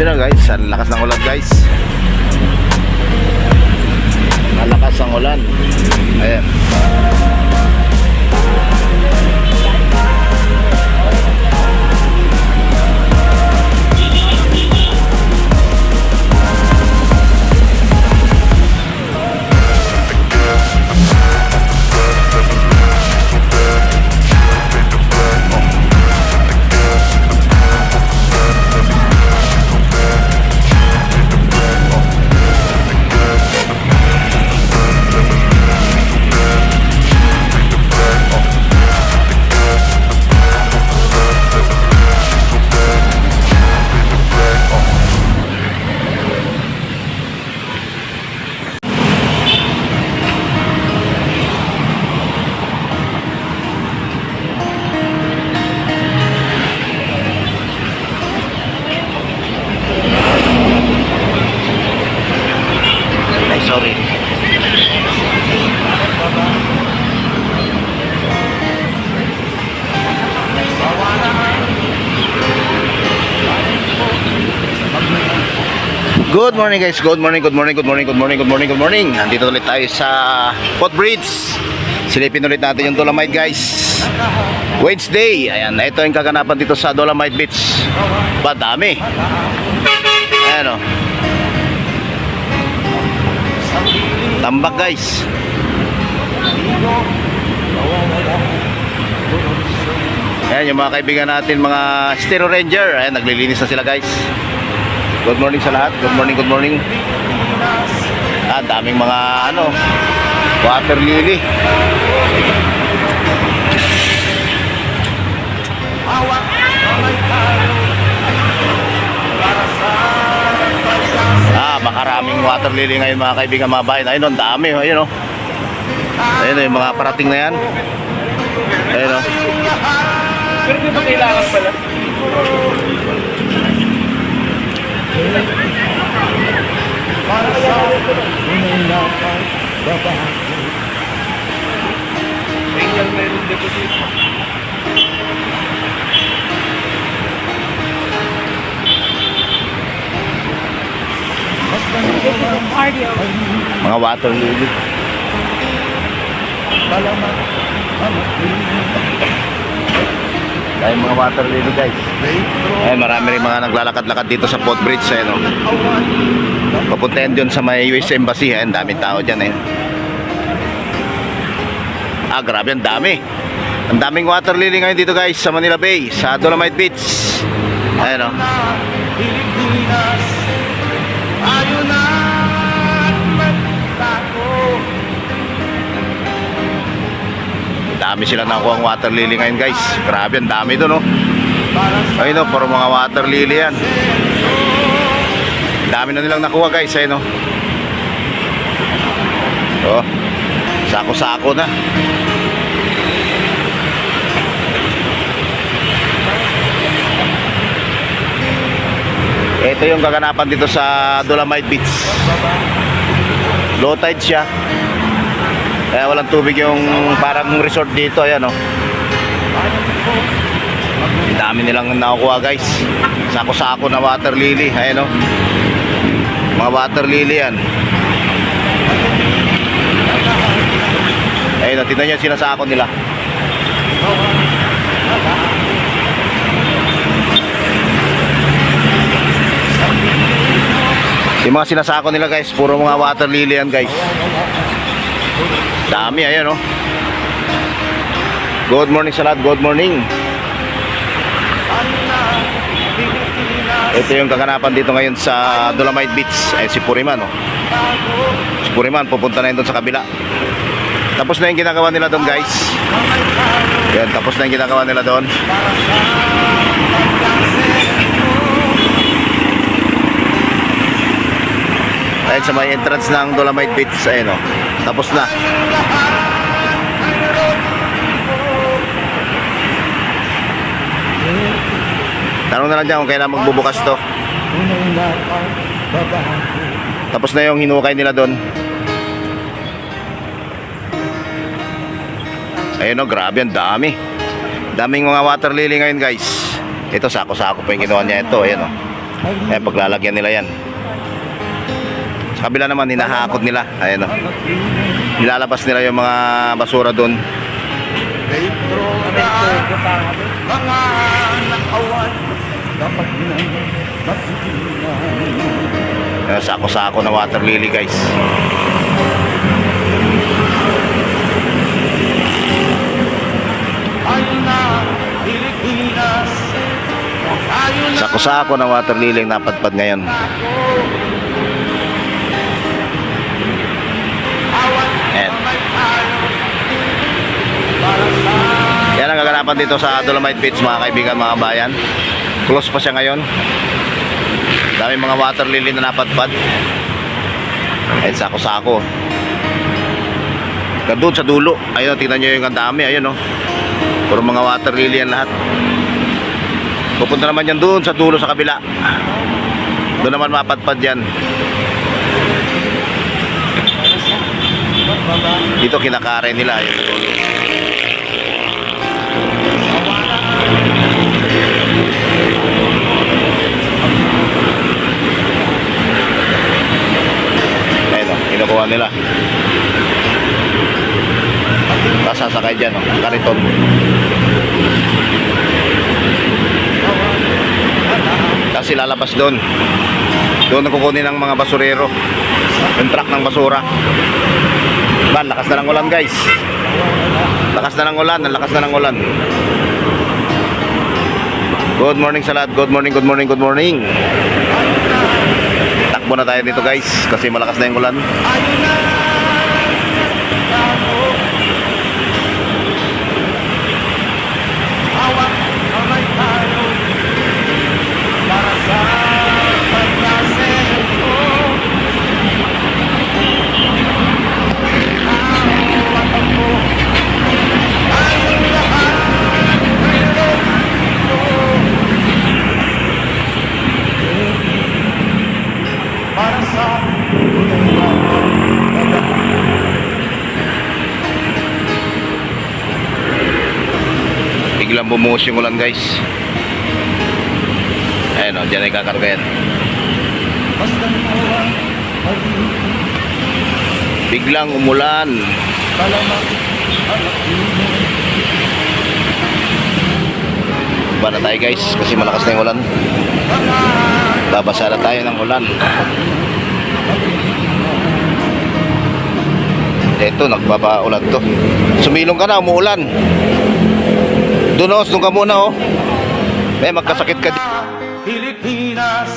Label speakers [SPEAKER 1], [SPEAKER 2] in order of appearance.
[SPEAKER 1] So na guys, ang lakas ng ulan guys. Malakas ang ulan. Ayan. Good morning guys, good morning, good morning, good morning, good morning, good morning, good morning. Nandito ulit tayo sa Pot Bridge Silipin ulit natin yung Dolomite guys. Wednesday, ayan, ito yung kaganapan dito sa Dolomite Beach. Ba, dami Ayan o Tambak guys. Ayan yung mga kaibigan natin mga Stereo Ranger. Ayan naglilinis na sila guys Good morning sa lahat Good morning, good morning Ah, daming mga ano Water lily Ah, makaraming water lily ngayon mga kaibigan mga bayan. Ayun, ang dami. Ayun, oh. Ayun, oh, yung mga parating na yan. Ayun, oh.
[SPEAKER 2] Pero kailangan pala? Angel meron deposit.
[SPEAKER 3] Cardio.
[SPEAKER 1] Mga water lily. Ay, mga water lily guys. Ay, marami rin mga naglalakad-lakad dito sa Port Bridge. Ayun, oh. Papuntayan dyan sa may US Embassy. Ayun, daming tao dyan. Ayun. Ah, grabe, ang dami. Ang daming water lily ngayon dito guys sa Manila Bay, sa Dolomite Beach. Ayun, oh. Dami sila nakuha ang water lily ngayon guys. Grabe, ang dami doon, no? Ayun, no, puro mga water lily yan. Dami na nilang nakuha guys, ayun, no? Oh, sako-sako na. Ito yung kaganapan dito sa Dolomite Beach. Low tide siya. Kaya walang tubig yung parang resort dito, ayan oh. Ang dami nilang nakukuha guys. Sako-sako na water lily, ayan oh. Mga water lily yan. Ayun oh, tignan nyo yung sinasako nila. Yung mga sinasako nila guys, puro mga water lily yan guys. Dami, ayan oh. Good morning sa lahat, good morning. Ito yung kaganapan dito ngayon sa Dolomite Beach. Ay si Puriman oh. Si Puriman, pupunta na yun sa kabila. Tapos na yung ginagawa nila doon guys. Yan, tapos na yung ginagawa nila doon. Ayun sa may entrance ng Dolomite Beach, ayun oh. Tapos na. Tanong na lang dyan kung kailan magbubukas to. Tapos na yung hinukay nila doon. Ayun o, grabe, ang dami. Daming mga water lily ngayon guys. Ito, sako-sako pa yung ginawa niya ito. Ayan o. Ayan, paglalagyan nila yan. Sa kabila naman, hinahakot nila. Ayan o. Nilalabas nila yung mga basura doon. Ayan, sako-sako na water lily guys. Sako-sako na water lily ang napadpad ngayon. Kaganapan dito sa Dolomite Beach mga kaibigan mga bayan. Close pa siya ngayon. Dami mga water lily na napadpad. Ayan sako-sako. Doon sa dulo. Ayun, tingnan nyo yung dami. Ayun, oh. Puro mga water lily yan lahat. Pupunta naman yan doon sa dulo sa kabila. Doon naman mapadpad yan. Dito kinakare nila. Ayun o, kinukuha nila. Tapos sasakay dyan o, kariton. Kasi lalabas doon. Doon na kukunin ng mga basurero. Yung truck ng basura. Ban, lakas na ng ulan guys. Lakas na ng ulan, ang lakas na ng ulan. Good morning sa lahat. Good morning, good morning, good morning. Takbo na tayo dito guys kasi malakas na yung ulan. Bumuhos yung ulan guys. Ayun o, dyan ay kakarga yan. Biglang umulan. Ba na tayo guys kasi malakas na yung ulan. Babasa na tayo ng ulan. Ito, nagbabaulan to. Sumilong ka na, umuulan. Doon oh, doon ka muna oh. May magkasakit ka. di-
[SPEAKER 3] Pilipinas